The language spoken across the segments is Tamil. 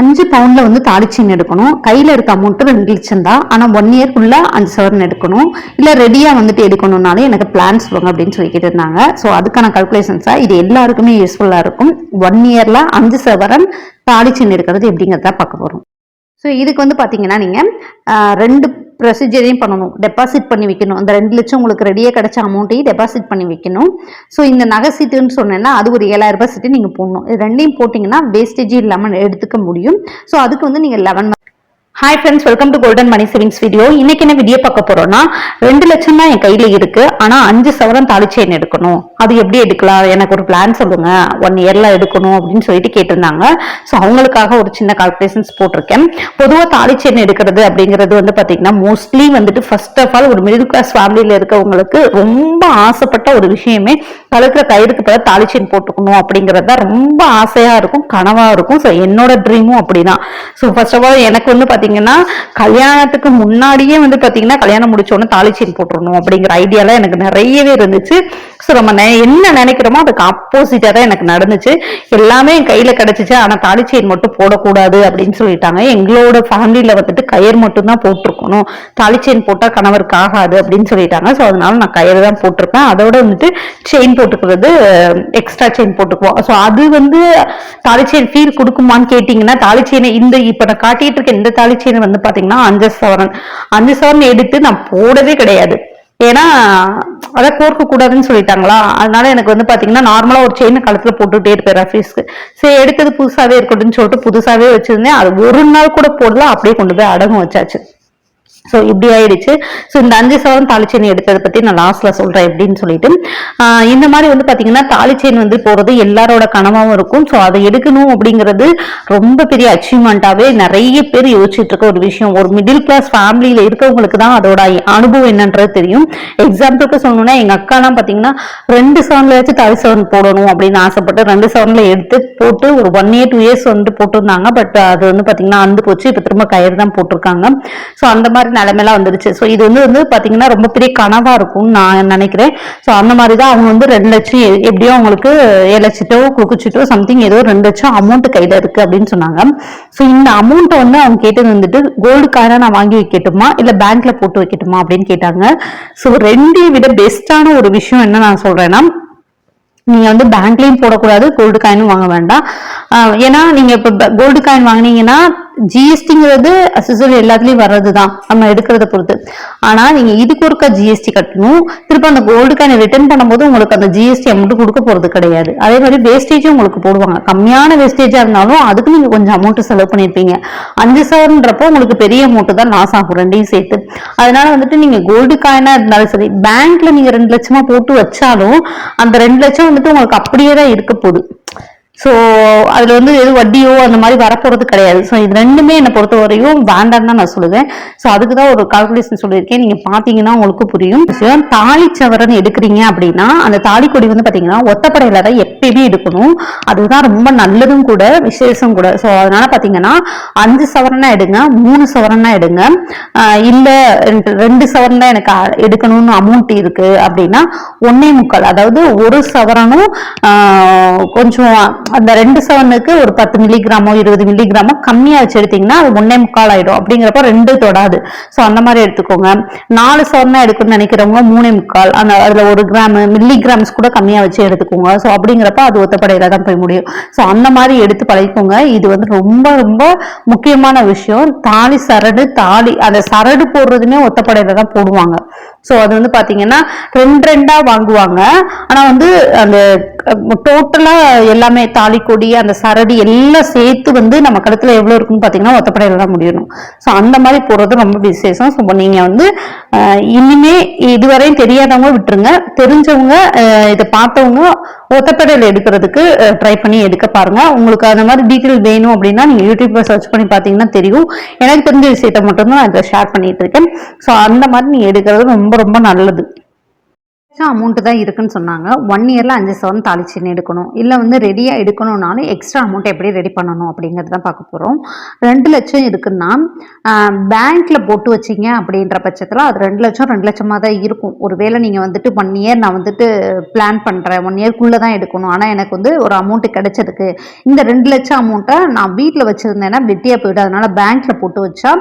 அஞ்சு பவுண்ட்ல வந்து தாலிச்சீன் எடுக்கணும். கையில இருக்க அமௌண்ட் ரெண்டு லட்சம் தான் ஆனா ஒன் இயர்க்குள்ள அஞ்சு சவரன் எடுக்கணும். இல்ல ரெடியா வந்துட்டு எடுக்கணும்னாலே எனக்கு பிளான் சொல்லுங்க அப்படின்னு சொல்லிக்கிட்டு இருந்தாங்க. ஸோ அதுக்கான கல்குலேஷன்ஸா இது எல்லாருக்குமே யூஸ்ஃபுல்லா இருக்கும். ஒன் இயர்ல அஞ்சு சவரன் தாலிச்சீன் எடுக்கிறது எப்படிங்கிறத பார்க்க போறோம். ஸோ இதுக்கு வந்து பார்த்தீங்கன்னா நீங்கள் ரெண்டு ப்ரொசீஜரையும் பண்ணணும். டெபாசிட் பண்ணி வைக்கணும். அந்த ரெண்டு லட்சம் உங்களுக்கு ரெடியாக கிடைச்ச அமௌண்ட்டையும் டெபாசிட் பண்ணி வைக்கணும். ஸோ இந்த நகை சீட்டுன்னு சொன்னேன்னா அது ஒரு ஏழாயிரம் ரூபாய் சீட்டு நீங்கள் போடணும். இது ரெண்டையும் போட்டிங்கன்னா வேஸ்டேஜ் இல்லாமல் எடுத்துக்க முடியும். ஸோ அதுக்கு வந்து நீங்கள் eleven hi friends welcome to golden money savings video இன்னைக்கு என்ன வீடியோ பார்க்க போறோம்னா ரெண்டு லட்சம் தான் என் கையில இருக்கு. ஆனா அஞ்சு சவரம் தாலி செயின் எடுக்கணும். அது எப்படி எடுக்கலாம்? எனக்கு ஒரு பிளான் சொல்லுங்க. ஒன் இயர்ல எடுக்கணும் அப்படின்னு சொல்லிட்டு கேட்டிருந்தாங்க. ஸோ அவங்களுக்காக ஒரு சின்ன கால்குலேஷன்ஸ் போட்டிருக்கேன். பொதுவாக தாலி செயின் எடுக்கிறது அப்படிங்கிறது வந்து பாத்தீங்கன்னா மோஸ்ட்லி வந்துட்டு ஃபர்ஸ்ட் ஆஃப் ஆல் ஒரு மிடில் கிளாஸ் ஃபேமிலியில இருக்கவங்களுக்கு ரொம்ப ஆசைப்பட்ட ஒரு விஷயமே கழுத்துல கயிறுக்கு பிறகு தாலி செயின் போட்டுக்கணும் அப்படிங்கிறது தான் ரொம்ப ஆசையா இருக்கும் கனவா இருக்கும். ஸோ என்னோட ட்ரீமும் அப்படிதான். ஸோ ஃபர்ஸ்ட் ஆஃப் ஆல் எனக்கு வந்து பாத்தீங்கன்னா கல்யாணத்துக்கு முன்னாடியே வந்து பாத்தீங்கன்னா கல்யாணம் முடிச்ச உடனே போட்டுடணும் அப்படிங்கிற ஐடியால எனக்கு நிறையவே இருந்துச்சு. ஸோ நம்ம என்ன நினைக்கிறோமோ அதுக்கு ஆப்போசிட்டா தான் எனக்கு நடந்துச்சு. எல்லாமே என் கையில கிடைச்சிச்சு. ஆனா தாலி செயின் மட்டும் போடக்கூடாது அப்படின்னு சொல்லிட்டாங்க. எங்களோட ஃபேமிலியில வந்துட்டு கயிறு மட்டும் தான் போட்டிருக்கணும். தாலி செயின் போட்டா கணவருக்கு ஆகாது அப்படின்னு சொல்லிட்டாங்க. ஸோ அதனால நான் கயிறு தான் போட்டிருப்பேன். அதோட வந்துட்டு செயின் போட்டுக்கிறது எக்ஸ்ட்ரா செயின் போட்டுக்குவோம். ஸோ அது வந்து தாலி ஃபீல் கொடுக்குமான்னு கேட்டிங்கன்னா தாலி இந்த இப்போ நான் காட்டிட்டு இருக்க இந்த தாலி செயின் வந்து பாத்தீங்கன்னா அஞ்சு சவரன் அஞ்சு சவரன் எடுத்து நான் போடவே கிடையாது. ஏன்னா அதை கோர்க்க கூடாதுன்னு சொல்லிட்டாங்களா? அதனால எனக்கு வந்து பாத்தீங்கன்னா நார்மலா ஒரு செயின் கழுத்துல போட்டுட்டே இருப்பேன் ரஃபீஸ்க்கு சரி எடுத்தது புதுசாவே இருக்கட்டும்னு சொல்லிட்டு புதுசாவே வச்சிருந்தேன். அது ஒரு நாள் கூட போடல அப்படியே கொண்டு போய் அடகும் வச்சாச்சு. ஸோ இப்படி ஆயிடுச்சு. ஸோ இந்த அஞ்சு சவரம் தாலிச்சேன் எடுத்ததை பற்றி நான் லாஸ்ட்ல சொல்றேன் எப்படின்னு சொல்லிட்டு. இந்த மாதிரி வந்து பாத்தீங்கன்னா தாலிச்சேன் வந்து போறது எல்லாரோட கனவாகவும் இருக்கும். ஸோ அதை எடுக்கணும் அப்படிங்கிறது ரொம்ப பெரிய அச்சீவ்மெண்ட்டாவே நிறைய பேர் யோசிச்சுட்டு இருக்க ஒரு விஷயம். ஒரு மிடில் கிளாஸ் ஃபேமிலியில இருக்கவங்களுக்கு தான் அதோட அனுபவம் என்னன்றது தெரியும். எக்ஸாம்பிளுக்கு சொல்லணும்னா எங்க அக்காலாம் பாத்தீங்கன்னா ரெண்டு சவன்லயாச்சும் தாலி சவரன் போடணும் அப்படின்னு ஆசைப்பட்டு ரெண்டு சவன்ல எடுத்து போட்டு ஒரு ஒன் இயர் டூ இயர்ஸ் வந்துட்டு போட்டிருந்தாங்க. பட் அது வந்து பாத்தீங்கன்னா அந்து போச்சு. இப்போ திரும்ப கயிறு தான் போட்டிருக்காங்க. ஸோ அந்த மாதிரி நிலைமையெல்லாம் வந்துருச்சு. ஸோ இது வந்து வந்து பார்த்தீங்கன்னா ரொம்ப பெரிய கனவாக இருக்கும்னு நான் நினைக்கிறேன். ஸோ அந்த மாதிரி தான் அவங்க வந்து ரெண்டு லட்சம் எ- எப்படியோ அவங்களுக்கு ஏழு லட்சத்தோ குளிச்சிட்டோ சம்திங் ஏதோ ரெண்டு லட்சம் அமௌண்ட் கையில் இருக்குது அப்படின்னு சொன்னாங்க. ஸோ இந்த அமௌண்ட்டை வந்து அவங்க கேட்டது வந்துட்டு கோல்டு காயினா நான் வாங்கி வைக்கட்டுமா? இல்லை பேங்க்ல போட்டு வைக்கட்டுமா? அப்படின்னு கேட்டாங்க. ஸோ ரெண்டையும் விட பெஸ்ட்டான ஒரு விஷயம் என்ன நான் சொல்கிறேன்னா நீங்கள் வந்து பேங்க்லேயும் போடக்கூடாது கோல்டு காயினும் வாங்க வேண்டாம். ஏன்னா நீங்கள் இப்போ கோல்டு காயின் வாங்குனீங்கன்னா ஜிஎஸ்டிங்கிறது அசசரி எல்லாத்துலயும் வர்றதுதான். நம்ம எடுக்கிறத பொறுத்து. ஆனா நீங்க இதுக்கு ஒருக்கா ஜிஎஸ்டி கட்டணும். திருப்ப அந்த கோல்டு காயினை ரிட்டர்ன் பண்ணும்போது உங்களுக்கு அந்த ஜிஎஸ்டி அமௌண்ட் கொடுக்க போறது கிடையாது. அதே மாதிரி வேஸ்டேஜும் உங்களுக்கு போடுவாங்க. கம்மியான வேஸ்டேஜா இருந்தாலும் அதுக்கு நீங்க கொஞ்சம் அமௌண்ட் செலவு பண்ணிருப்பீங்க. அஞ்சு சவரன்றப்போ உங்களுக்கு பெரிய அமௌண்ட் தான் லாஸ் ஆகும் ரெண்டையும் சேர்த்து. அதனால வந்துட்டு நீங்க கோல்டு காயினா இருந்தாலும் சரி பேங்க்ல நீங்க ரெண்டு லட்சமா போட்டு வச்சாலும் அந்த ரெண்டு லட்சம் வந்துட்டு உங்களுக்கு அப்படியே தான் இருக்க போகுது. ஸோ அதில் வந்து எதுவும் வட்டியோ அந்த மாதிரி வரப்போகிறது கிடையாது. ஸோ இது ரெண்டுமே என்னை பொறுத்த வரையும் வேண்டாம் தான் நான் சொல்லுவேன். ஸோ அதுக்கு தான் ஒரு கால்குலேஷன் சொல்லியிருக்கேன். நீங்கள் பார்த்தீங்கன்னா உங்களுக்கு புரியும். விஷயம் தாலி சவரன் எடுக்கிறீங்க அப்படின்னா அந்த தாலி கொடி வந்து பார்த்தீங்கன்னா ஒத்தப்படையில தான் எப்பயுமே எடுக்கணும். அதுதான் ரொம்ப நல்லதும் கூட விசேஷம் கூட. ஸோ அதனால பார்த்தீங்கன்னா அஞ்சு சவரனாக எடுங்க மூணு சவரனாக எடுங்க. இல்லை ரெண்டு- ரெண்டு சவரன் தான் எனக்கு எடுக்கணும்னு அமௌண்ட் இருக்குது அப்படின்னா ஒன்னே முக்கால் அதாவது ஒரு சவரனும் கொஞ்சம் அந்த ரெண்டு செவனுக்கு ஒரு பத்து மில்லிகிராமோ இருபது மில்லிகிராமோ கம்மியா வச்சு எடுத்தீங்கன்னா அது ஒன்னே முக்கால் ஆயிடும். அப்படிங்கிறப்ப ரெண்டு தொடாது. ஸோ அந்த மாதிரி எடுத்துக்கோங்க. நாலு சவரனா எடுக்கணும்னு நினைக்கிறவங்க மூணே முக்கால் அந்த அதுல ஒரு கிராம் மில்லிகிராம்ஸ் கூட கம்மியா வச்சு எடுத்துக்கோங்க. ஸோ அப்படிங்கிறப்ப அது ஒத்தப்படையில தான் போய் முடியும். ஸோ அந்த மாதிரி எடுத்து பழகிக்கோங்க. இது வந்து ரொம்ப ரொம்ப முக்கியமான விஷயம். தாலி சரடு தாலி அந்த சரடு போடுறதுமே ஒத்தப்படையில தான் போடுவாங்க. ஸோ அது வந்து பாத்தீங்கன்னா ரெண்டு ரெண்டா வாங்குவாங்க. ஆனா வந்து அந்த டோட்டலா எல்லாமே தாலி கொடி அந்த சரடி எல்லாம் சேர்த்து வந்து நம்ம கழுத்துல எவ்வளவு இருக்குன்னு பாத்தீங்கன்னா ஒத்தப்படையில தான் முடியணும். ஸோ அந்த மாதிரி போடுறது ரொம்ப விசேஷம். ஸோ நீங்க வந்து இனிமே இதுவரையும் தெரியாதவங்க விட்டுருங்க. தெரிஞ்சவங்க இதை பார்த்தவங்க ஒத்தப்படையில எடுக்கிறதுக்கு ட்ரை பண்ணி எடுக்க பாருங்க. உங்களுக்கு அந்த மாதிரி டீட்டெயில் வேணும் அப்படின்னா நீங்க யூடியூப்ல சர்ச் பண்ணி பார்த்தீங்கன்னா தெரியும். எனக்கு தெரிஞ்ச விஷயத்த மட்டும்தான் நான் இதை ஷேர் பண்ணிட்டு இருக்கேன். ஸோ அந்த மாதிரி நீ எடுக்கிறது ரொம்ப ரொம்ப நல்லது. அமௌண்ட் தான் இருக்குன்னு சொன்னாங்க. ஒன் இயரில் அஞ்சு சவரன் தாலி எடுக்கணும். இல்லை வந்து ரெடியாக எடுக்கணும்னாலும் எக்ஸ்ட்ரா அமௌண்ட் எப்படி ரெடி பண்ணணும் அப்படிங்கிறது தான் பார்க்க போகிறோம் ரெண்டு லட்சம் இருக்குன்னா பேங்க்கில் போட்டு வச்சிங்க அப்படின்ற பட்சத்தில் அது ரெண்டு லட்சம் ரெண்டு லட்சமாக தான் இருக்கும். ஒருவேளை நீங்கள் வந்துட்டு ஒன் இயர் நான் வந்துட்டு பிளான் பண்ணுறேன் ஒன் இயர்க்குள்ளே தான் எடுக்கணும். ஆனால் எனக்கு வந்து ஒரு அமௌண்ட்டு கிடச்சிருக்கு. இந்த ரெண்டு லட்சம் அமௌண்ட்டை நான் வீட்டில் வச்சுருந்தேன்னா வெட்டியாக போய்டும். அதனால் பேங்க்கில் போட்டு வச்சா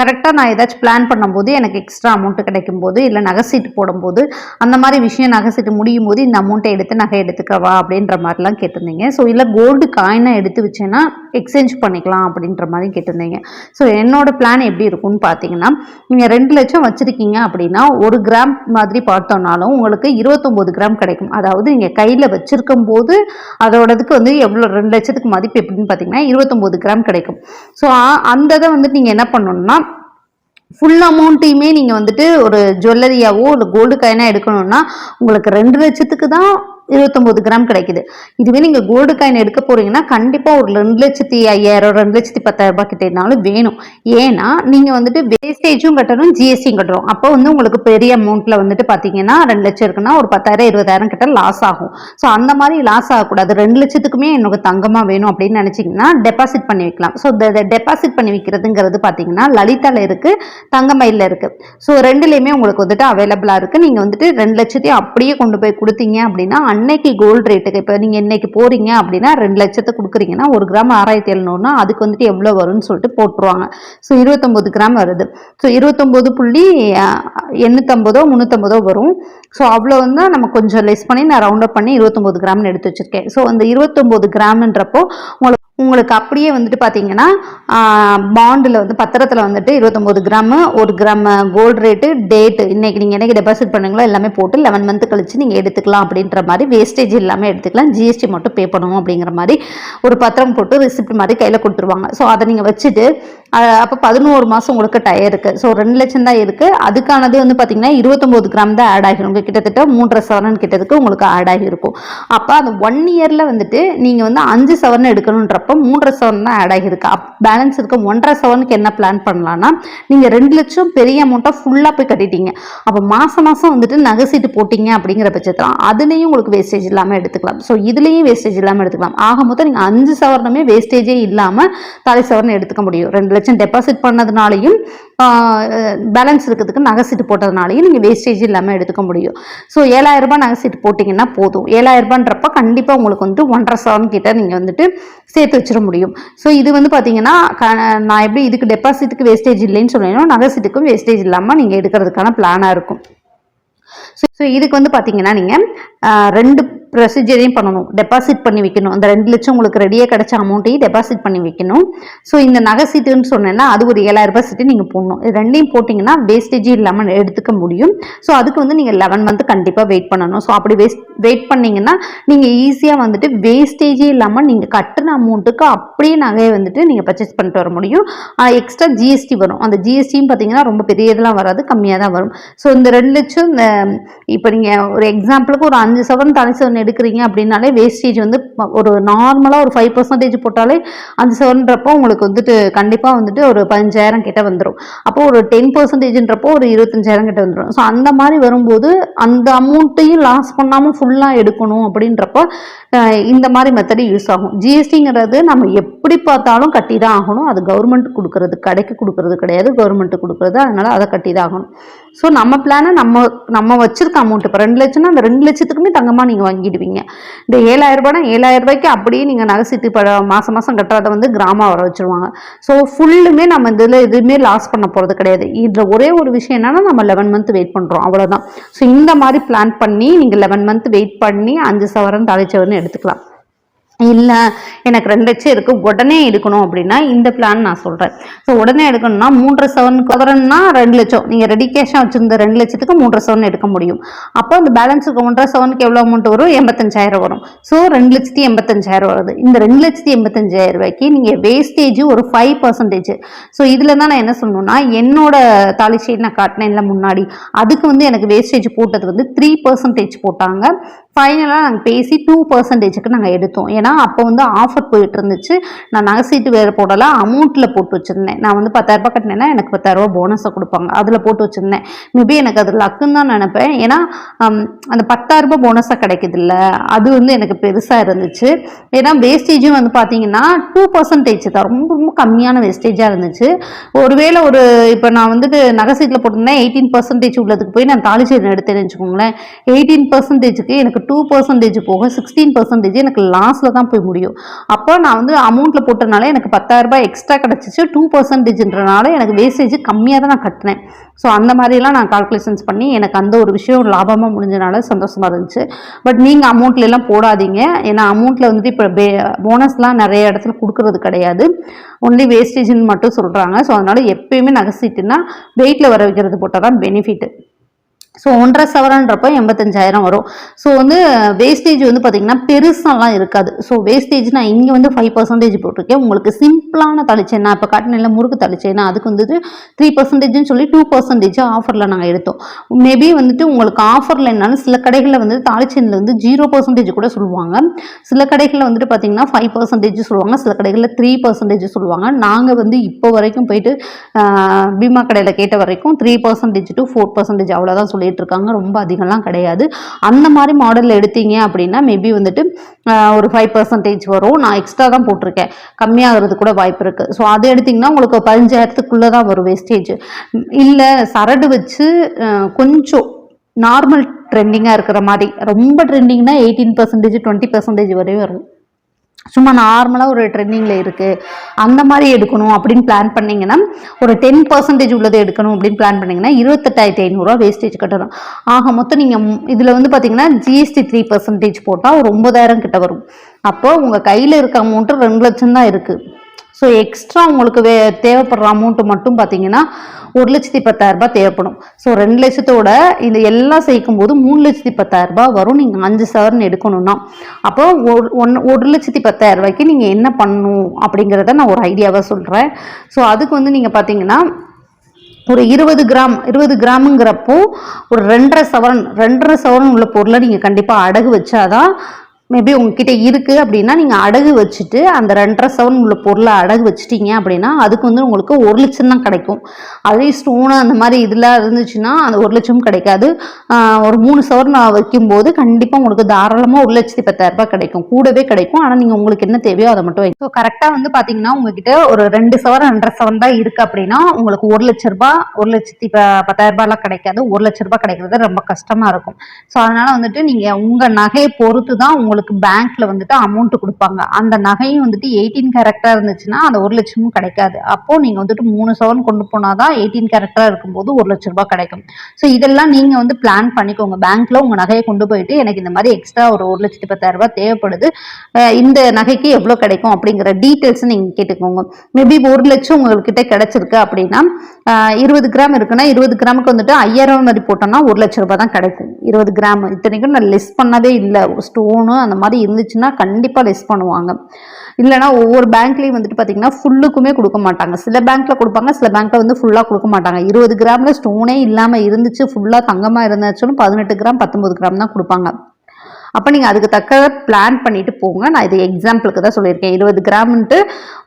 கரெக்டாக நான் ஏதாச்சும் பிளான் பண்ணும்போது எனக்கு எக்ஸ்ட்ரா அமௌண்ட்டு கிடைக்கும் போது இல்லை நகை சீட்டு போடும்போது அந்த மாதிரி விஷயம் நகை சீட்டு முடியும் போது இந்த அமௌண்ட்டை எடுத்து நகை எடுத்துக்கவா அப்படின்ற மாதிரிலாம் கேட்டிருந்தீங்க. ஸோ இல்லை கோல்டு காயினை எடுத்து வச்சேன்னா எக்ஸ்சேஞ்ச் பண்ணிக்கலாம் அப்படின்ற மாதிரி கேட்டிருந்தீங்க. ஸோ என்னோடய பிளான் எப்படி இருக்கும்னு பார்த்தீங்கன்னா நீங்கள் ரெண்டு லட்சம் வச்சுருக்கீங்க அப்படின்னா ஒரு கிராம் மாதிரி பார்த்தோம்னாலும் உங்களுக்கு இருபத்தொம்போது கிராம் கிடைக்கும். அதாவது நீங்கள் கையில் வச்சுருக்கும் போது அதோடதுக்கு வந்து எவ்வளோ ரெண்டு லட்சத்துக்கு மதிப்பு எப்படின்னு பார்த்தீங்கன்னா இருபத்தொம்போது கிராம் கிடைக்கும். ஸோ அந்த இதை வந்துட்டு நீங்கள் என்ன பண்ணணும்னா ஃபுல் அமௌண்ட்டையுமே நீங்கள் வந்துட்டு ஒரு ஜுவல்லரியாவோ இல்லை கோல்டு காயினாக எடுக்கணும்னா உங்களுக்கு ரெண்டு லட்சத்துக்கு தான் இருபத்தொம்போது கிராம் கிடைக்குது. இதுவே நீங்கள் கோல்டு காயின் எடுக்க போறீங்கன்னா கண்டிப்பாக ஒரு ரெண்டு லட்சத்தி ஐயாயிரம் ரெண்டு லட்சத்தி பத்தாயிரம் ரூபாய் கிட்டனாலும் வேணும். ஏன்னா நீங்கள் வந்துட்டு வேஸ்டேஜும் கட்டணும் ஜிஎஸ்டியும் கட்டணும். அப்போ வந்து உங்களுக்கு பெரிய அமௌண்ட்டில் வந்துட்டு பார்த்தீங்கன்னா ரெண்டு லட்சம் இருக்குன்னா ஒரு பத்தாயிரம் இருபதாயிரம் கிட்ட லாஸ் ஆகும். ஸோ அந்த மாதிரி லாஸ் ஆகக்கூடாது. ரெண்டு லட்சத்துக்குமே எனக்கு தங்கமாக வேணும் அப்படின்னு நினச்சிங்கன்னா டெபாசிட் பண்ணி வைக்கலாம். ஸோ டெபாசிட் பண்ணி வைக்கிறதுங்கிறது பார்த்தீங்கன்னா லலிதாவில் இருக்குது தங்கமயிலில் இருக்குது ஸோ ரெண்டுலேயுமே உங்களுக்கு வந்துட்டு அவைலபிளாக இருக்குது நீங்கள் வந்துட்டு ரெண்டு லட்சத்தையும் அப்படியே கொண்டு போய் கொடுத்தீங்க அப்படின்னா அன்னைக்கு கோல்டு ரேட்டுக்கு இப்போ நீங்கள் இன்னைக்கு போகிறீங்க அப்படின்னா ரெண்டு லட்சத்தை கொடுக்குறீங்கன்னா ஒரு கிராம் ஆறாயிரத்தி எழுநூறுனா அதுக்கு வந்துட்டு எவ்வளோ வரும்னு சொல்லிட்டு போட்டுருவாங்க. ஸோ இருபத்தொம்போது கிராம் வருது. ஸோ இருபத்தொம்போது புள்ளி எண்ணூற்றம்பதோ முந்நூற்றம்பதோ வரும். ஸோ அவ்வளோ வந்து நம்ம கொஞ்சம் லெஸ் பண்ணி நான் ரவுண்ட் அப் பண்ணி இருபத்தொம்போது கிராம்னு எடுத்து வச்சுருக்கேன். ஸோ அந்த இருபத்தொம்போது கிராம்ன்றப்போ உங்களுக்கு உங்களுக்கு அப்படியே வந்துட்டு பார்த்தீங்கன்னா பாண்டில் வந்து பத்திரத்தில் வந்துட்டு இருபத்தொம்போது கிராமு ஒரு கிராம் கோல்டு ரேட்டு டேட்டு இன்றைக்கி நீங்கள் என்னைக்கு டெபாசிட் பண்ணுங்களோ எல்லாமே போட்டு லெவன் மந்த்து கழிச்சு நீங்கள் எடுத்துக்கலாம் அப்படின்ற மாதிரி வேஸ்டேஜ் இல்லாமல் எடுத்துக்கலாம். ஜிஎஸ்டி மட்டும் பே பண்ணணும் அப்படிங்கிற மாதிரி ஒரு பத்திரம் போட்டு ரிசிப்ட் மாதிரி கையில் கொடுத்துருவாங்க. ஸோ அதை நீங்கள் வச்சுட்டு அப்போ பதினோரு மாதம் உங்களுக்கு டயர் இருக்குது ஸோ ரெண்டு லட்சம் தான் இருக்குது அதுக்கானது வந்து பார்த்தீங்கன்னா இருபத்தொம்போது கிராம் தான் ஆட் ஆகிரும். கிட்டத்தட்ட மூன்றரை சவரன் கிட்டத்துக்கு உங்களுக்கு ஆட் ஆகிருக்கும் அப்போ அந்த ஒன் இயரில் வந்துட்டு நீங்கள் வந்து அஞ்சு சவரன் எடுக்கணுன்றப்போ மூன்றரை சவரன் தான் ஆட் ஆகியிருக்கு. அப் பேலன்ஸ் இருக்க ஒன்றரை சவரனுக்கு என்ன பிளான் பண்ணலான்னா நீங்கள் ரெண்டு லட்சம் பெரிய அமௌண்ட்டாக ஃபுல்லாக போய் கட்டிட்டீங்க. அப்போ மாதம் மாதம் வந்துட்டு நகை சீட்டு போட்டிங்க அப்படிங்கிற பட்சத்தில் அதுலேயும் உங்களுக்கு வேஸ்டேஜ் இல்லாமல் எடுத்துக்கலாம். ஸோ இதுலேயும் வேஸ்டேஜ் இல்லாமல் எடுத்துக்கலாம். ஆக மொத்தம் நீங்கள் அஞ்சு சவரனுமே வேஸ்டேஜே இல்லாமல் தலை சவரன் எடுத்துக்க முடியும். ரெண்டு லட்சம் டெபாசிட் பண்ணதுனாலையும் பேலன்ஸ் இருக்கிறதுக்கு நகை சீட்டு போட்டதுனாலையும் நீங்கள் வேஸ்டேஜ் இல்லாமல் எடுத்துக்க முடியும். ஸோ ஏழாயிரம் ரூபாய் நகை சீட்டு போட்டிங்கன்னா போதும். ஏழாயிரம் ரூபான்றப்ப கண்டிப்பாக உங்களுக்கு வந்து ஒன்றரை சவன் கிட்ட நீங்கள் வந்துட்டு சேர்த்து வச்சிட முடியும். ஸோ இது வந்து பார்த்தீங்கன்னா நான் எப்படி இதுக்கு டெபாசிட்டுக்கு வேஸ்டேஜ் இல்லைன்னு சொன்னேனோ நகை சீட்டுக்கும் வேஸ்டேஜ் இல்லாமல் நீங்கள் எடுக்கிறதுக்கான பிளானாக இருக்கும். ஸோ இதுக்கு வந்து பார்த்தீங்கன்னா நீங்கள் ரெண்டு ப்ரொசீஜரையும் பண்ணணும். டெபாசிட் பண்ணி வைக்கணும். அந்த ரெண்டு லட்சம் உங்களுக்கு ரெடியாக கிடைச்ச அமௌண்ட்டையும் டெபாசிட் பண்ணி வைக்கணும். ஸோ இந்த நகை சீட்டுன்னு சொன்னேன்னா அது ஒரு ஏழாயிரம் ரூபாய் சீட்டு நீங்கள் போடணும். இது ரெண்டையும் போட்டிங்கன்னா வேஸ்டேஜும் இல்லாமல் எடுத்துக்க முடியும். ஸோ அதுக்கு வந்து நீங்கள் லெவன் மந்த் கண்டிப்பாக வெயிட் பண்ணணும். ஸோ அப்படி வேஸ்ட் வெயிட் பண்ணிங்கன்னா நீங்கள் ஈஸியாக வந்துட்டு வேஸ்டேஜே இல்லாமல் நீங்கள் கட்டின அமௌண்ட்டுக்கு அப்படியே நகையை வந்துட்டு நீங்கள் பர்ச்சேஸ் பண்ணிட்டு வர முடியும். எக்ஸ்ட்ரா ஜிஎஸ்டி வரும். அந்த ஜிஎஸ்டியும் பார்த்தீங்கன்னா ரொம்ப பெரிய இதெல்லாம் வராது கம்மியாக தான் வரும். ஸோ இந்த ரெண்டு லட்சம் இந்த இப்போ நீங்கள் ஒரு எக்ஸாம்பிளுக்கு ஒரு அஞ்சு சவரன் தனி சவரன் எடுக்கிறீங்க அப்படின்னாலே வேஸ்டேஜ் வந்து ஒரு நார்மலாக ஒரு ஃபைவ் பர்சன்டேஜ் போட்டாலே அந்த செவன்றப்போ உங்களுக்கு வந்துட்டு கண்டிப்பாக வந்துட்டு ஒரு பதினஞ்சாயிரம் கிட்ட வந்துடும் அப்போ ஒரு டென் பர்சன்டேஜ்ன்றப்போ ஒரு இருபத்தஞ்சாயிரம் கிட்ட வந்துடும் ஸோ அந்த மாதிரி வரும்போது அந்த அமௌண்ட்டையும் லாஸ் பண்ணாமல் ஃபுல்லாக எடுக்கணும் அப்படின்றப்போ இந்த மாதிரி மெத்தடு யூஸ் ஆகும். ஜிஎஸ்டிங்கிறது நம்ம எப்படி பார்த்தாலும் கட்டி தான் ஆகணும். அது கவர்மெண்ட் கொடுக்கறது கடைக்கு கொடுக்கறது கிடையாது. கவர்மெண்ட்டு கொடுக்குறது அதனால் அதை கட்டி தான் ஆகணும். ஸோ நம்ம பிளானை நம்ம நம்ம வச்சிருக்க அமௌண்ட் இப்போ ரெண்டு லட்சம்னா அந்த ரெண்டு லட்சத்துக்குமே தங்கமாக நீங்கள் வாங்கிடுவீங்க. இந்த ஏழாயிரம் ரூபாய்னா ஏழாயிரம் ரூபாய்க்கு அப்படியே நீங்கள் நகை சீட்டு ப மாதம் மாதம் கட்டுறத வந்து கிராமம் வர வச்சுருவாங்க. ஸோ ஃபுல்லுமே நம்ம இதில் எதுவுமே லாஸ் பண்ண போகிறது கிடையாது. இதில் ஒரே ஒரு விஷயம் என்னன்னா நம்ம லெவன் மந்த் வெயிட் பண்ணுறோம் அவ்வளோதான் ஸோ இந்த மாதிரி பிளான் பண்ணி நீங்கள் லெவன் மந்த் வெயிட் பண்ணி அஞ்சு சவரன் தலைச்சவரன் எடுத்துக்கலாம். இல்லை எனக்கு ரெண்டு லட்சம் இருக்குது உடனே எடுக்கணும் அப்படின்னா இந்த பிளான் நான் சொல்கிறேன் ஸோ உடனே எடுக்கணும்னா மூன்றரை செவன் கவரன்னா ரெண்டு லட்சம். நீங்கள் ரெடி கேஷாக வச்சுருந்த ரெண்டு லட்சத்துக்கு மூன்றரை செவன் எடுக்க முடியும். அப்போ அந்த பேலன்ஸ் இருக்க ஒன்றரை செவனுக்கு எவ்வளோ அமௌண்ட் வரும்? எண்பத்தஞ்சாயிரம் வரும். ஸோ ரெண்டு லட்சத்தி எண்பத்தஞ்சாயிரம் வருது. இந்த ரெண்டு லட்சத்தி எண்பத்தஞ்சாயிரம் ரூபாய்க்கு நீங்கள் வேஸ்டேஜ் ஒரு ஃபைவ் பர்சன்டேஜ் ஸோ இதில் தான் நான் என்ன சொல்லணும்னா என்னோட தாலி நான் காட்டினேன்ல முன்னாடி அதுக்கு வந்து எனக்கு வேஸ்டேஜ் போட்டது வந்து த்ரீ பர்சன்டேஜ் போட்டாங்க. ஃபைனலாக நாங்கள் பேசி டூ பர்சன்டேஜுக்கு நாங்கள் எடுத்தோம். ஏன்னா அப்போ வந்து ஆஃபர் போயிட்டு இருந்துச்சு நான் நகை சீட்டு வேறு போடல அமௌண்ட்டில் போட்டு வச்சுருந்தேன். நான் வந்து பத்தாயிரரூபா கட்டினேன்னா எனக்கு பத்தாயிரரூபா போனஸை கொடுப்பாங்க. அதில் போட்டு வச்சுருந்தேன். மேபி எனக்கு அது லக்குன்னு தான் நினப்பேன். ஏன்னா அந்த பத்தாயிரரூபா போனஸாக கிடைக்குதுல்ல அது வந்து எனக்கு பெருசாக இருந்துச்சு. ஏன்னா வேஸ்டேஜும் வந்து பார்த்தீங்கன்னா டூ பர்சன்டேஜ் தான். ரொம்ப ரொம்ப கம்மியான வேஸ்டேஜாக இருந்துச்சு. ஒருவேளை ஒரு இப்போ நான் வந்துட்டு நகை சீட்டில் போட்டிருந்தேன் எயிட்டீன் பர்சன்டேஜ் உள்ளதுக்கு போய் நான் தாலி எடுத்தேன்னு வச்சுக்கோங்களேன். எயிட்டீன் பர்சன்டேஜுக்கு எனக்கு டூ பர்சன்டேஜ் போக சிக்ஸ்டீன் பர்சன்டேஜ் எனக்கு லாஸில் தான் போய் முடியும். அப்போ நான் வந்து அமௌண்ட்டில் போட்டனால எனக்கு பத்தாயிரம் எக்ஸ்ட்ரா கிடச்சிச்சு. டூ பர்சன்டேஜ்ன்றனால எனக்கு வேஸ்டேஜ் கம்மியாக தான் நான் கட்டினேன். ஸோ அந்த மாதிரிலாம் நான் கால்குலேஷன்ஸ் பண்ணி எனக்கு அந்த ஒரு விஷயம் லாபமாக முடிஞ்சனால சந்தோஷமாக இருந்துச்சு. பட் நீங்கள் அமௌண்ட்ல எல்லாம் போடாதீங்க. ஏன்னா அமௌண்ட்டில் வந்துட்டு இப்போ பே போனஸ்லாம் நிறைய இடத்துல கொடுக்கறது கிடையாது. ஒன்லி வேஸ்டேஜ்னு மட்டும் சொல்கிறாங்க ஸோ அதனால் எப்பயுமே நகை வெயிட்டில் வர வைக்கிறது போட்டால் தான் பெனிஃபிட் ஸோ ஒன்றரை சவரன்றப்போ எண்பத்தஞ்சாயிரம் வரும். ஸோ வந்து வேஸ்டேஜ் வந்து பார்த்தீங்கன்னா பெருசாலாம் இருக்காது. ஸோ வேஸ்டேஜ் நான் இங்கே வந்து ஃபைவ் பர்சன்டேஜ் போட்டிருக்கேன். உங்களுக்கு சிம்பிளான தளிச்சேன்னா இப்போ இப்போ காட்டினில் முறுக்கு தளிச்சேன்னா அதுக்கு வந்துட்டு த்ரீ பர்சன்டேஜ்னு சொல்லி டூ பர்சன்டேஜ் ஆஃபரில் நாங்கள் எடுத்தோம். மேபி வந்துட்டு உங்களுக்கு ஆஃபரில் என்னன்னு சில கடைகளில் வந்து தாளிச்சேனில் வந்து ஜீரோ பர்சன்டேஜ் கூட சொல்லுவாங்க. சில கடைகளில் வந்துட்டு பார்த்தீங்கன்னா ஃபைவ் பர்சன்டேஜ் சொல்லுவாங்க. சில கடைகளில் த்ரீ பர்சன்டேஜ் சொல்லுவாங்க. நாங்கள் வந்து இப்போ வரைக்கும் போயிட்டு பீமா கடையில் கேட்ட வரைக்கும் three percentage to four percentage அவ்வளோதான் சொல்லிட்டு இருக்காங்க ரொம்ப அதிகம்லாம் கிடையாது. அந்த மாதிரி மாடலில் எடுத்தீங்க அப்படின்னா மேபி வந்துட்டு ஒரு ஃபைவ் பர்சன்டேஜ் வரும். நான் எக்ஸ்ட்ரா தான் போட்டிருக்கேன். கம்மியாகிறது கூட வாய்ப்பு இருக்குது ஸோ அதை எடுத்திங்கன்னா உங்களுக்கு பதினஞ்சாயிரத்துக்குள்ளே தான் வரும் வேஸ்டேஜ் இல்லை சரடு வச்சு கொஞ்சம் நார்மல் ட்ரெண்டிங்காக இருக்கிற மாதிரி. ரொம்ப ட்ரெண்டிங்னா எயிட்டீன் பர்சன்டேஜ் டுவெண்ட்டி பர்சன்டேஜ் வரையும் வரும். சும்மா நார்மலாக ஒரு ட்ரெண்டிங்கில் இருக்குது அந்த மாதிரி எடுக்கணும் அப்படின்னு பிளான் பண்ணிங்கன்னா ஒரு டென் பர்சன்டேஜ் உள்ளதை எடுக்கணும் அப்படின்னு பிளான் பண்ணிங்கன்னா இருபத்தெட்டாயிரத்தி ஐநூறுரூவா வேஸ்டேஜ் கட்டணும். ஆக மொத்தம் நீங்கள் இதில் வந்து பார்த்தீங்கன்னா ஜிஎஸ்டி த்ரீ பர்சன்டேஜ் போட்டால் ஒரு ஒம்பதாயிரம் கிட்ட வரும். அப்போது உங்கள் கையில் இருக்க அமௌண்ட்டு ரெண்டு லட்சம் தான் இருக்குது ஸோ எக்ஸ்ட்ரா உங்களுக்கு வே தேவைப்படுற அமௌண்ட்டு மட்டும் பார்த்தீங்கன்னா ஒரு லட்சத்தி பத்தாயிரம் ரூபாய் தேவைப்படும். ஸோ ரெண்டு லட்சத்தோட இந்த எல்லாம் சேர்க்கும் போது மூணு லட்சத்தி பத்தாயிரரூபா வரும். நீங்கள் அஞ்சு சவரன் எடுக்கணும்னா. அப்போ ஒரு ஒன்று ஒரு லட்சத்தி பத்தாயிரரூபாய்க்கு நீங்கள் என்ன பண்ணணும் அப்படிங்கிறத நான் ஒரு ஐடியாவாக சொல்கிறேன் ஸோ அதுக்கு வந்து நீங்கள் பார்த்தீங்கன்னா ஒரு இருபது கிராம் இருபது கிராமுங்கிறப்போ ஒரு ரெண்டரை சவரன் ரெண்டரை சவரன் உள்ள பொருளை நீங்கள் கண்டிப்பாக அடகு வச்சாதான் மேபி உங்ககிட்ட இருக்குது அப்படின்னா நீங்கள் அடகு வச்சுட்டு அந்த ரெண்டரை செவன் உள்ள பொருளை அடகு வச்சிட்டீங்க அப்படின்னா அதுக்கு வந்து உங்களுக்கு ஒரு லட்சம் தான் கிடைக்கும். அதே ஸ்டோனு அந்த மாதிரி இதெல்லாம் இருந்துச்சுன்னா அந்த ஒரு லட்சம் கிடைக்காது. ஒரு மூணு சவரன் வைக்கும்போது கண்டிப்பாக உங்களுக்கு தாராளமாக ஒரு லட்சத்தி பத்தாயிரரூபா கிடைக்கும். கூடவே கிடைக்கும். ஆனால் நீங்கள் உங்களுக்கு என்ன தேவையோ அதை மட்டும் ஸோ கரெக்டாக வந்து பார்த்தீங்கன்னா உங்ககிட்ட ஒரு ரெண்டு சவரன் ரெண்டரை சவரன் தான் இருக்குது அப்படின்னா உங்களுக்கு ஒரு லட்ச ரூபா ஒரு லட்சத்தி ப பத்தாயிரரூபாலாம் கிடைக்காது. ஒரு லட்ச ரூபா கிடைக்கிறது ரொம்ப கஷ்டமாக இருக்கும். ஸோ அதனால் வந்துட்டு நீங்கள் உங்கள் நகையை பொறுத்து தான் உங்களுக்கு பேங்க்ல வந்துட்டு அமௌண்ட் கொடுப்பாங்க. அந்த நகையும் வந்துட்டு எயிட்டீன் கேரக்டரா இருந்துச்சுன்னா அந்த ஒரு லட்சமும் கிடைக்காது. அப்போ நீங்கள் வந்துட்டு மூணு சவன் கொண்டு போனாதான் எயிட்டீன் கேரக்டராக இருக்கும்போது ஒரு லட்ச ரூபாய் கிடைக்கும். ஸோ இதெல்லாம் நீங்கள் வந்து பிளான் பண்ணிக்கோங்க. பேங்க்ல உங்கள் நகையை கொண்டு போயிட்டு எனக்கு இந்த மாதிரி எக்ஸ்ட்ரா ஒரு ஒரு லட்சத்தி பத்தாயிரம் ரூபாய் தேவைப்படுது. இந்த நகைக்கு எவ்வளோ கிடைக்கும் அப்படிங்கிற டீட்டெயில்ஸ் நீங்கள் கேட்டுக்கோங்க. மேபி ஒரு லட்சம் உங்கள்கிட்ட கிடைச்சிருக்கு அப்படின்னா இருபது கிராம் இருக்குன்னா இருபது கிராமுக்கு வந்துட்டு ஐயாயிரம் மாதிரி போட்டோம்னா ஒரு லட்ச ரூபாய் தான் கிடைக்கும். இருபது கிராம். இத்தனைக்கும் நான் லெஸ் பண்ணதே இல்லை. ஸ்டோனு அந்த மாதிரி இருந்துச்சுன்னா கண்டிப்பாக லெஸ் பண்ணுவாங்க. இல்லைனா ஒவ்வொரு பேங்க்லேயும் வந்துட்டு பார்த்தீங்கன்னா ஃபுல்லுக்குமே கொடுக்க மாட்டாங்க. சில பேங்க்ல கொடுப்பாங்க சில பேங்க்ல வந்து ஃபுல்லாக கொடுக்க மாட்டாங்க. இருபது கிராமில் ஸ்டோனே இல்லாமல் இருந்துச்சு ஃபுல்லாக தங்கமாக இருந்துச்சுன்னு பதினெட்டு கிராம் பத்தொம்பது கிராம் தான் கொடுப்பாங்க. அப்போ நீங்கள் அதுக்கு தக்க பிளான் பண்ணிட்டு போங்க. நான் இது எக்ஸாம்பிளுக்கு தான் சொல்லியிருக்கேன். இருபது கிராம்ன்ட்டு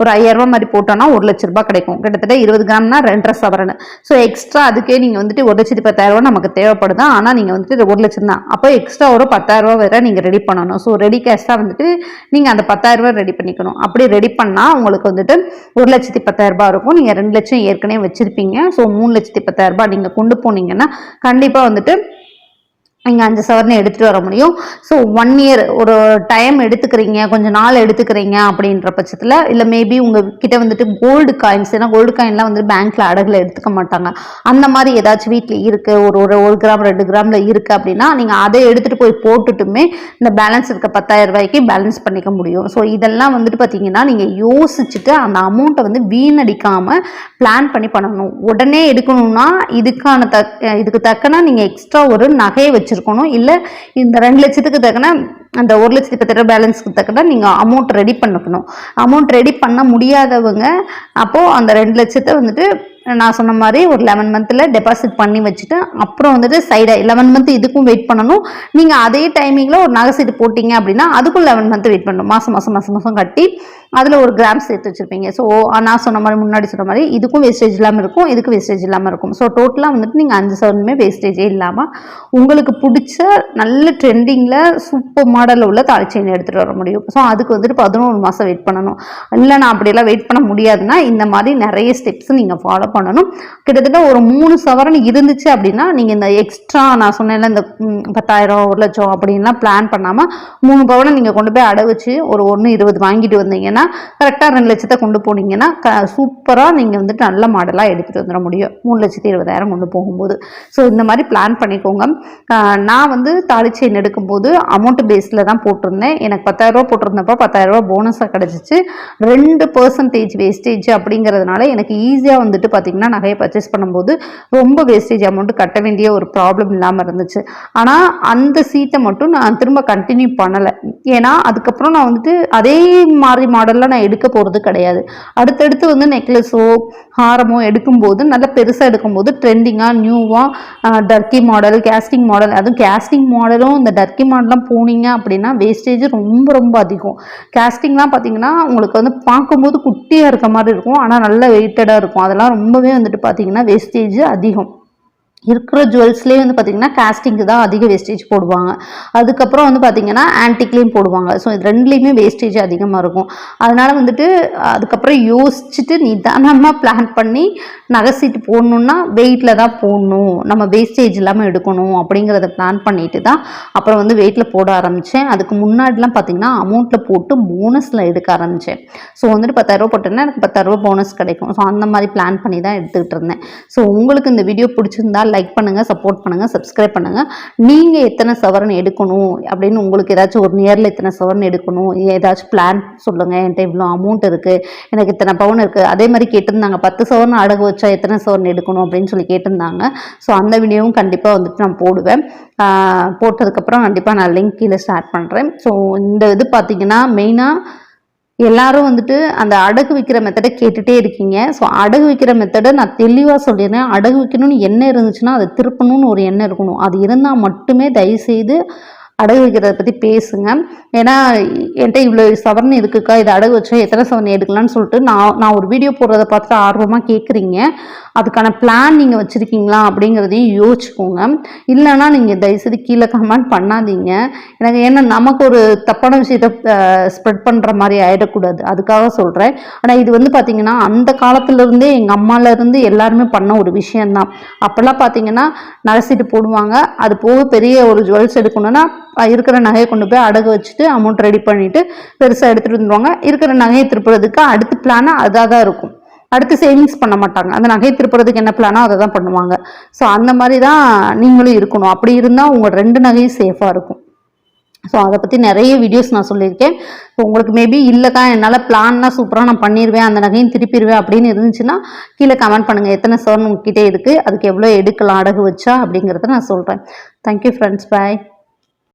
ஒரு ஐயாயிரரூபா மாதிரி போட்டோன்னா ஒரு லட்ச ரூபா கிடைக்கும். கிட்டத்தட்ட இருபது கிராம்னா ரெண்டரை சவரன். ஸோ எக்ஸ்ட்ரா அதுக்கே நீங்கள் வந்துட்டு ஒரு லட்சத்தி பத்தாயிரம் ரூபாய் நமக்கு தேவைப்படுது? ஆனால் நீங்கள் வந்துட்டு ஒரு லட்சம் தான். அப்போ எக்ஸ்ட்ரா ஒரு பத்தாயிரம் ரூபாய் வேற நீங்கள் ரெடி பண்ணணும். ஸோ ரெடி கேஷாக வந்துட்டு நீங்கள் அந்த பத்தாயிரரூபா ரெடி பண்ணிக்கணும். அப்படி ரெடி பண்ணால் உங்களுக்கு வந்துட்டு ஒரு லட்சத்தி பத்தாயிரம் இருக்கும். நீங்கள் ரெண்டு லட்சம் ஏற்கனவே வச்சுருப்பீங்க. ஸோ மூணு லட்சத்தி பத்தாயிரரூபா ரூபாய் நீங்கள் கொண்டு போனீங்கன்னா கண்டிப்பாக வந்துட்டு நீங்கள் அஞ்சு சவரனை எடுத்துகிட்டு வர முடியும். ஸோ ஒன் இயர் ஒரு டைம் எடுத்துக்கிறீங்க கொஞ்சம் நாள் எடுத்துக்கிறீங்க அப்படின்ற பட்சத்தில் இல்லை மேபி உங்கள் கிட்ட வந்துட்டு கோல்டு காயின்ஸ் ஏன்னா கோல்டு காயின்லாம் வந்து பேங்க்கில் அடகில் எடுத்துக்க மாட்டாங்க. அந்த மாதிரி ஏதாச்சும் வீட்டில் இருக்குது ஒரு ஒரு ஒரு கிராம் ரெண்டு கிராமில் இருக்குது அப்படின்னா நீங்கள் அதை எடுத்துகிட்டு போய் போட்டுட்டுமே இந்த பேலன்ஸ் இருக்க பத்தாயிரம் ரூபாய்க்கு பேலன்ஸ் பண்ணிக்க முடியும். ஸோ இதெல்லாம் வந்துட்டு பார்த்தீங்கன்னா நீங்கள் யோசிச்சுட்டு அந்த அமௌண்ட்டை வந்து வீணடிக்காமல் பிளான் பண்ணி பண்ணணும். உடனே எடுக்கணும்னா இதுக்கான தக் இதுக்கு தக்கன நீங்கள் எக்ஸ்ட்ரா ஒரு நகையை வச்சு வச்சுருக்கணும். இல்லை இந்த ரெண்டு லட்சத்துக்கு தக்கன அந்த ஒரு லட்சத்தி பத்தாயிரம் பேலன்ஸ்க்கு தக்கன நீங்கள் அமௌண்ட் ரெடி பண்ணிக்கணும். அமௌண்ட் ரெடி பண்ண முடியாதவங்க அப்போது அந்த ரெண்டு லட்சத்தை வந்துட்டு நான் சொன்ன மாதிரி ஒரு லெவன் மந்த்தில் டெபாசிட் பண்ணி வச்சுட்டு அப்புறம் வந்துட்டு சைடாக லெவன் மந்த் இதுக்கும் வெயிட் பண்ணணும். நீங்கள் அதே டைமிங்கில் ஒரு நகை சீட்டு போட்டிங்க அப்படின்னா அதுக்கும் லெவன் மந்த் வெயிட் பண்ணணும். மாதம் மாதம் மாதம் மாதம் கட்டி அதில் ஒரு கிராம் சேர்த்து வச்சுருப்பீங்க. ஸோ நான் சொன்ன மாதிரி முன்னாடி சொன்ன மாதிரி இதுக்கும் வேஸ்டேஜ் இல்லாமல் இருக்கும் இதுக்கும் வேஸ்டேஜ் இல்லாமல் இருக்கும். ஸோ டோட்டலாக வந்துட்டு நீங்கள் அஞ்சு சவரனுமே வேஸ்டேஜே இல்லாமல் உங்களுக்கு பிடிச்ச நல்ல ட்ரெண்டிங்கில் சூப்பர் மாடலில் உள்ள தாலி செயின் எடுத்துகிட்டு வர முடியும். ஸோ அதுக்கு வந்துட்டு பதினோரு மாதம் வெயிட் பண்ணணும். இல்லை நான் அப்படியெல்லாம் வெயிட் பண்ண முடியாதுன்னா இந்த மாதிரி நிறைய ஸ்டெப்ஸ் நீங்கள் ஃபாலோ பண்ணணும். கிட்டத்தட்ட ஒரு மூணு சவரன் இருந்துச்சு அப்படின்னா நீங்கள் இந்த எக்ஸ்ட்ரா நான் சொன்னேன்ல இந்த பத்தாயிரம் ஒரு லட்சம் அப்படின்லாம் பிளான் பண்ணாமல் மூணு பவனை நீங்கள் கொண்டு போய் அடை வச்சு ஒரு ஒன்று இருபது வாங்கிட்டு வந்தீங்கன்னா கரெக்டாக ரெண்டு லட்சத்தை கொண்டு போனீங்கன்னா க சூப்பராக நீங்கள் வந்துட்டு நல்ல மாடலாக எடுத்துகிட்டு வந்துட முடியும். மூணு லட்சத்தி இருபதாயிரம் கொண்டு போகும்போது. ஸோ இந்த மாதிரி பிளான் பண்ணிக்கோங்க. நான் வந்து தாலி செயின் எடுக்கும்போது அமௌண்ட் பேஸில் தான் போட்டிருந்தேன். எனக்கு பத்தாயிரரூபா போட்டிருந்தப்போ பத்தாயிரரூபா போனஸாக கிடச்சிச்சு. ரெண்டு பர்சன்டேஜ் வேஸ்டேஜ் அப்படிங்கிறதுனால எனக்கு ஈஸியாக வந்துட்டு பார்த்திங்கன்னா நகையை பர்ச்சேஸ் பண்ணும்போது ரொம்ப வேஸ்டேஜ் அமௌண்ட்டு கட்ட வேண்டிய ஒரு ப்ராப்ளம் இல்லாமல் இருந்துச்சு. ஆனால் அந்த சீட்டை மட்டும் நான் திரும்ப கண்டினியூ பண்ணலை. ஏன்னா அதுக்கப்புறம் நான் வந்துட்டு அதே மாதிரி மாடல் மாடலில் நான் எடுக்க போகிறது கிடையாது. அடுத்தடுத்து வந்து நெக்லஸோ ஹாரமோ எடுக்கும்போது நல்லா பெருசாக எடுக்கும்போது ட்ரெண்டிங்காக நியூவாக டர்க்கி மாடல் கேஸ்டிங் மாடல் அதுவும் கேஸ்டிங் மாடலும் இந்த டர்க்கி மாடலாம் போனீங்க அப்படின்னா வேஸ்டேஜ் ரொம்ப ரொம்ப அதிகம். கேஸ்டிங்லாம் பார்த்தீங்கன்னா உங்களுக்கு வந்து பார்க்கும்போது குட்டியாக இருக்க மாதிரி இருக்கும். ஆனால் நல்ல வெயிட்டடாக இருக்கும். அதெல்லாம் ரொம்பவே வந்துட்டு பார்த்தீங்கன்னா வேஸ்டேஜ் அதிகம். இருக்கிற ஜுவல்ஸ்லேயே வந்து பார்த்திங்கன்னா காஸ்டிங்க்கு தான் அதிக வேஸ்டேஜ் போடுவாங்க. அதுக்கப்புறம் வந்து பார்த்திங்கன்னா ஆன்டிக்லேயும் போடுவாங்க. ஸோ இது ரெண்டுலேயுமே வேஸ்டேஜ் அதிகமாக இருக்கும். அதனால் வந்துட்டு அதுக்கப்புறம் யோசிச்சுட்டு நிதானமாக பிளான் பண்ணி நகைச்சிட்டு போடணுன்னா வெயிட்டில் தான் போடணும். நம்ம வேஸ்டேஜ் இல்லாமல் எடுக்கணும் அப்படிங்கிறத பிளான் பண்ணிட்டு தான் அப்புறம் வந்து வெயிட்டில் போட ஆரம்பித்தேன் அதுக்கு முன்னாடிலாம் பார்த்திங்கன்னா அமௌண்ட்டில் போட்டு போனஸில் எடுக்க ஆரம்பித்தேன் ஸோ வந்துட்டு பத்தாயிரரூபா போட்டேன்னா எனக்கு பத்தாயிரரூபா போனஸ் கிடைக்கும். ஸோ அந்த மாதிரி பிளான் பண்ணி தான் எடுத்துக்கிட்டு இருந்தேன். ஸோ உங்களுக்கு இந்த வீடியோ பிடிச்சிருந்தா லைக் பண்ணுங்கள் சப்போர்ட் பண்ணுங்கள் சப்ஸ்கிரைப் பண்ணுங்கள் நீங்கள் எத்தனை சவரன் எடுக்கணும்? அப்படின்னு உங்களுக்கு ஏதாச்சும் ஒரு நியரில் இத்தனை சவரன் எடுக்கணும்? ஏதாச்சும் பிளான் சொல்லுங்கள் என்கிட்ட இவ்வளோ அமௌண்ட் இருக்குது எனக்கு இத்தனை பவுன் இருக்குது அதே மாதிரி கேட்டிருந்தாங்க பத்து சவரன் அடகு வச்சா எத்தனை சவரன் எடுக்கணும் அப்படின்னு சொல்லி கேட்டிருந்தாங்க. ஸோ அந்த வீடியோவும் கண்டிப்பாக வந்துட்டு நான் போடுவேன். போட்டதுக்கப்புறம் கண்டிப்பாக நான் லிங்க் கீழே ஸ்டார்ட் பண்ணுறேன் ஸோ இந்த இது பார்த்தீங்கன்னா மெயினாக எல்லாரும் வந்துட்டு அந்த அடகு வைக்கிற மெத்தடை கேட்டுட்டே இருக்கீங்க. ஸோ அடகு வைக்கிற மெத்தடை நான் தெளிவாக சொல்லிடுறேன். அடகு வைக்கணும்னு எண்ணம் இருந்துச்சுன்னா அதை திருப்பணும்னு ஒரு எண்ணம் இருக்கணும். அது இருந்தால் மட்டுமே தயவுசெய்து அடகு வைக்கிறத பற்றி பேசுங்க. ஏன்னா என்கிட்ட இவ்வளோ சவரன் இருக்குக்கா இதை அடகு வச்சா எத்தனை சவரன் எடுக்கலாம்னு சொல்லிட்டு நான் நான் ஒரு வீடியோ போடுறத பார்த்துட்டு ஆர்வமாக கேட்குறீங்க அதுக்கான பிளான் நீங்கள் வச்சுருக்கீங்களா அப்படிங்கிறதையும் யோசிச்சுக்கோங்க. இல்லைன்னா நீங்கள் தயவுசெய்து கீழே கமெண்ட் பண்ணாதீங்க. எனக்கு ஏன்னா நமக்கு ஒரு தப்பான விஷயத்த ஸ்ப்ரெட் பண்ணுற மாதிரி ஆகிடக்கூடாது அதுக்காக சொல்கிறேன் ஆனால் இது வந்து பார்த்திங்கன்னா அந்த காலத்துலேருந்தே எங்கள் அம்மாலேருந்து எல்லாருமே பண்ண ஒரு விஷயந்தான் அப்போல்லாம் பார்த்தீங்கன்னா நரசிட்டு போடுவாங்க. அது போக பெரிய ஒரு ஜுவல்ஸ் எடுக்கணும்னா இருக்கிற நகையை கொண்டு போய் அடகு வச்சுட்டு அமௌண்ட் ரெடி பண்ணிவிட்டு பெருசாக எடுத்துகிட்டு வந்துருவாங்க. இருக்கிற நகையை திருப்புறதுக்கு அடுத்த பிளானாக அதாக தான் இருக்கும். அடுத்து சேவிங்ஸ் பண்ண மாட்டாங்க. அந்த நகை திருப்புறதுக்கு என்ன பிளானோ அதை தான் பண்ணுவாங்க. ஸோ அந்த மாதிரி தான் நீங்களும் இருக்கணும். அப்படி இருந்தால் உங்கள் ரெண்டு நகையும் சேஃபாக இருக்கும். ஸோ அதை பற்றி நிறைய வீடியோஸ் நான் சொல்லியிருக்கேன். ஸோ உங்களுக்கு மேபி இல்லைக்கா என்னால் பிளான்னா சூப்பராக நான் பண்ணிடுவேன் அந்த நகையும் திருப்பிடுவேன் அப்படின்னு இருந்துச்சுன்னா கீழே கமெண்ட் பண்ணுங்கள் எத்தனை சவரன் உங்ககிட்ட இருக்குது அதுக்கு எவ்வளோ எடுக்கலாம் அடகு வச்சா அப்படிங்கிறத நான் சொல்கிறேன் தேங்க்யூ ஃப்ரெண்ட்ஸ் பாய்